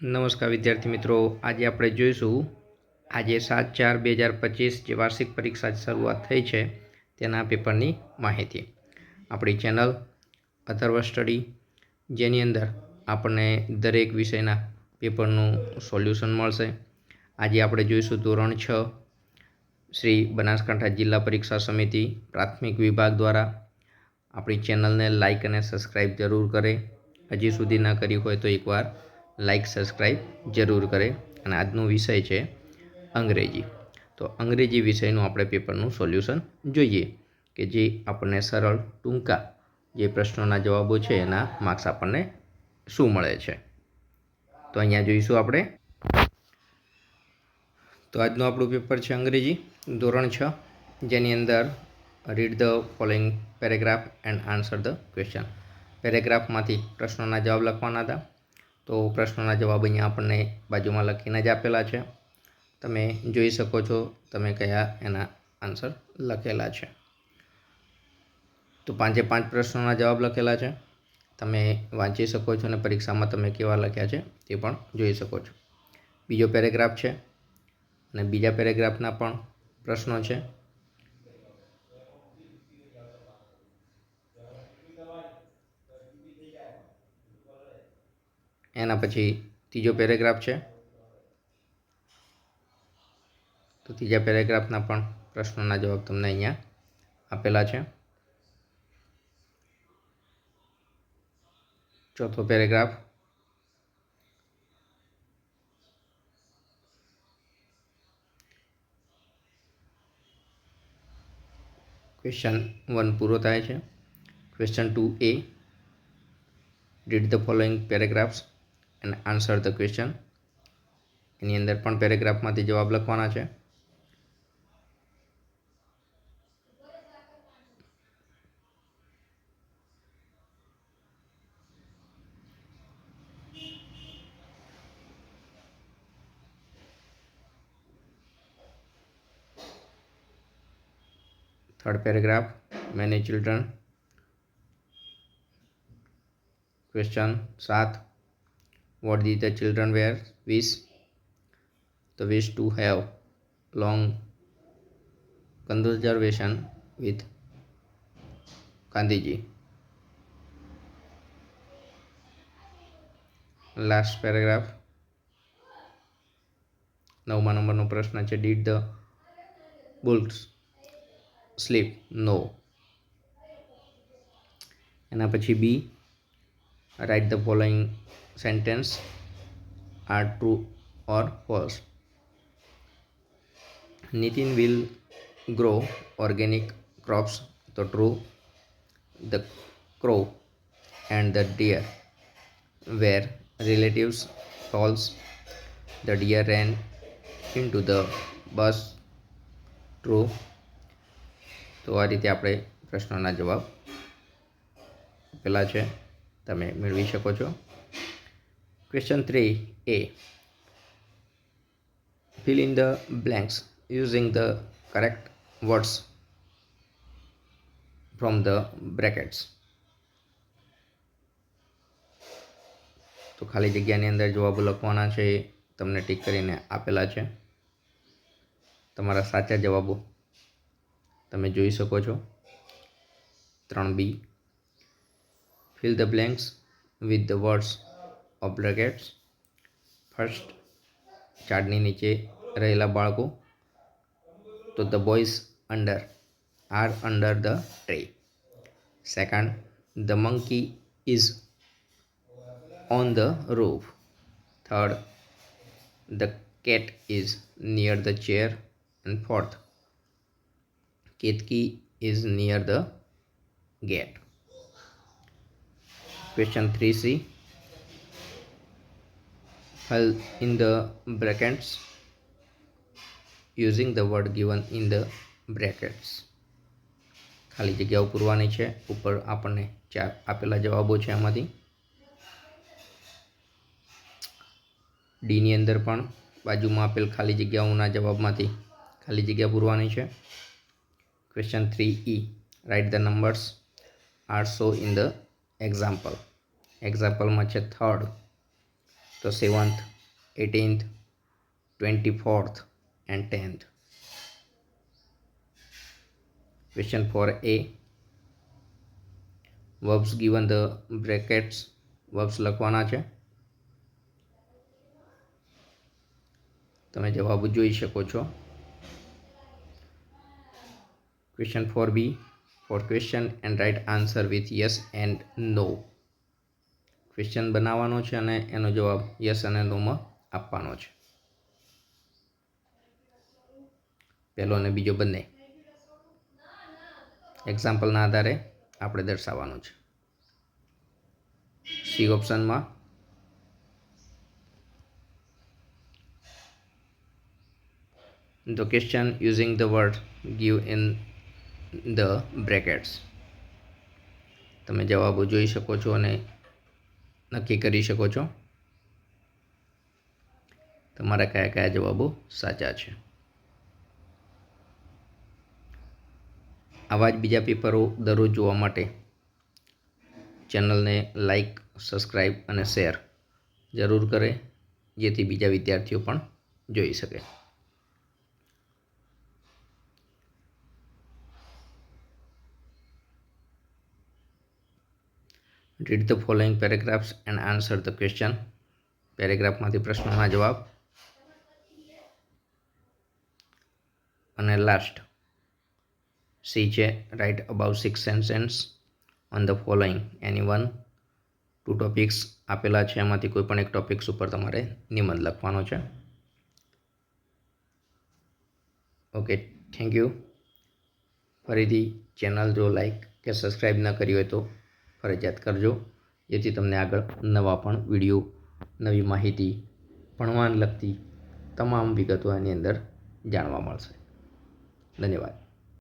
નમસ્કાર વિદ્યાર્થી મિત્રો, આજે આપણે જોઈશું, આજે સાત ચાર બે હજાર પચીસ જે વાર્ષિક પરીક્ષા શરૂઆત થઈ છે, તેના પેપરની માહિતી. આપણી ચેનલ અથર્વ સ્ટડી જેની અંદર આપણને દરેક વિષયના પેપરનું સોલ્યુશન મળશે. આજે આપણે જોઈશું ધોરણ છ, શ્રી બનાસકાંઠા જિલ્લા પરીક્ષા સમિતિ પ્રાથમિક વિભાગ દ્વારા. આપણી ચેનલને લાઇક અને સબસ્ક્રાઈબ જરૂર કરે. હજી સુધી ન કરી હોય તો એકવાર લાઇક સબસ્ક્રાઈબ જરૂર કરે. અને આજનો વિષય છે અંગ્રેજી. તો અંગ્રેજી વિષયનું આપણે પેપરનું સોલ્યુશન જોઈએ કે જે આપણને સરળ, ટૂંકા જે પ્રશ્નોના જવાબો છે એના માર્ક્સ આપણને શું મળે છે. તો અહીંયા જોઈશું આપણે. તો આજનું આપણું પેપર છે અંગ્રેજી. ધોરણ છ, જેની અંદર read the following paragraph and answer the question પેરેગ્રાફમાંથી પ્રશ્નોના જવાબ લખવાના હતા. તો પ્રશ્નોના જવાબ અહીંયા આપણને બાજુમાં લખીને જ આપેલા છે. તમે જોઈ શકો છો તમે કયા એના આન્સર લખેલા છે. તો પાંચે પાંચ પ્રશ્નોના જવાબ લખેલા છે. તમે વાંચી શકો છો અને પરીક્ષામાં તમે કેવા લખ્યા છે તે પણ જોઈ શકો છો. બીજો પેરેગ્રાફ છે અને બીજા પેરેગ્રાફના પણ પ્રશ્નો છે. એના પછી ત્રીજો પેરેગ્રાફ છે. તો ત્રીજા પેરેગ્રાફના પણ પ્રશ્નોના જવાબ તમને અહીંયા આપેલા છે. ચોથો પેરેગ્રાફ. ક્વેશ્ચન વન પૂરો થાય છે. Question two A. Read the following paragraphs. And answer the question એની અંદર પણ પેરેગ્રાફમાંથી જવાબ લખવાના છે. Third paragraph many children question સાત. What did the children wear wish the wish to have long conversation with Gandhiji last paragraph નવમા નંબરનો પ્રશ્ન છે did the bulls sleep no એના પછી B write the following sentence are true or false. Nitin will grow organic crops. So true. The crow and the deer were relatives. False. The deer ran into the bus. True તો આ રીતે આપણે પ્રશ્નોના જવાબ પહેલાં છે તમે મેળવી શકો છો Question 3a Fill in the blanks using the correct words from the brackets. તો ખાલી જગ્યાની અંદર જવાબો લખવાના છે, એ તમને ટીક કરીને આપેલા છે. તમારા સાચા જવાબો તમે જોઈ શકો છો. ત્રણ બી. Fill the blanks with the words of brackets first ઝાડની નીચે રહેલા બાળકો તો the boys under are under the tray second the monkey is on the roof third the cat is near the chair and fourth Ketaki is near the gate question three C fill in the brackets, using the word given in the brackets. ખાલી જગ્યાઓ પૂરવાની છે, ઉપર આપણને ચાર આપેલા જવાબો છે આમાંથી. ડીની અંદર પણ બાજુમાં આપેલ ખાલી જગ્યાઓના જવાબમાંથી ખાલી જગ્યા પૂરવાની છે. Question three E write the numbers are so in the example એક્ઝામ્પલમાં છે થર્ડ તો seventh eighteenth twenty fourth and tenth question four A verbs given the brackets verbs લખવાના છે. તમે જવાબ જોઈ શકો છો. Question four B four question and write answer with yes and no question બનાવવાનો છે અને એનો જવાબ યસ અને નોમાં આપવાનો છે. પહેલો અને બીજો બંને. એક્ઝામ્પલના આધારે આપણે દર્શાવવાનું છે. સી ઓપ્શનમાં the question using the word give in the brackets. તમે જવાબો જોઈ શકો છો અને નક્કી કરી શકો છો? તમારા કયા કયા જવાબો સાચા છે? આવા જ બીજા પેપરો દરરોજ જોવા માટે ચેનલને લાઈક, સબસ્ક્રાઈબ અને શેર જરૂર કરે, જેથી બીજા વિદ્યાર્થીઓ પણ જોઈ શકે. Read the following paragraphs and answer the question પેરેગ્રાફમાંથી પ્રશ્નોના જવાબ. અને લાસ્ટ સી છે write about six sentence on the following any one two topics આપેલા છે. એમાંથી કોઈ પણ એક ટોપિક્સ ઉપર તમારે નિબંધ લખવાનો છે. ઓકે થેન્ક યુ ફરીથી ચેનલ જો લાઈક કે સબસ્ક્રાઈબ ન કરી હોય તો ફરજિયાત કરજો. જેથી તમને આગળ નવા પણ વીડિયો, નવી માહિતી, ભણવાને લગતી તમામ વિગતો એની અંદર જાણવા મળશે. ધન્યવાદ.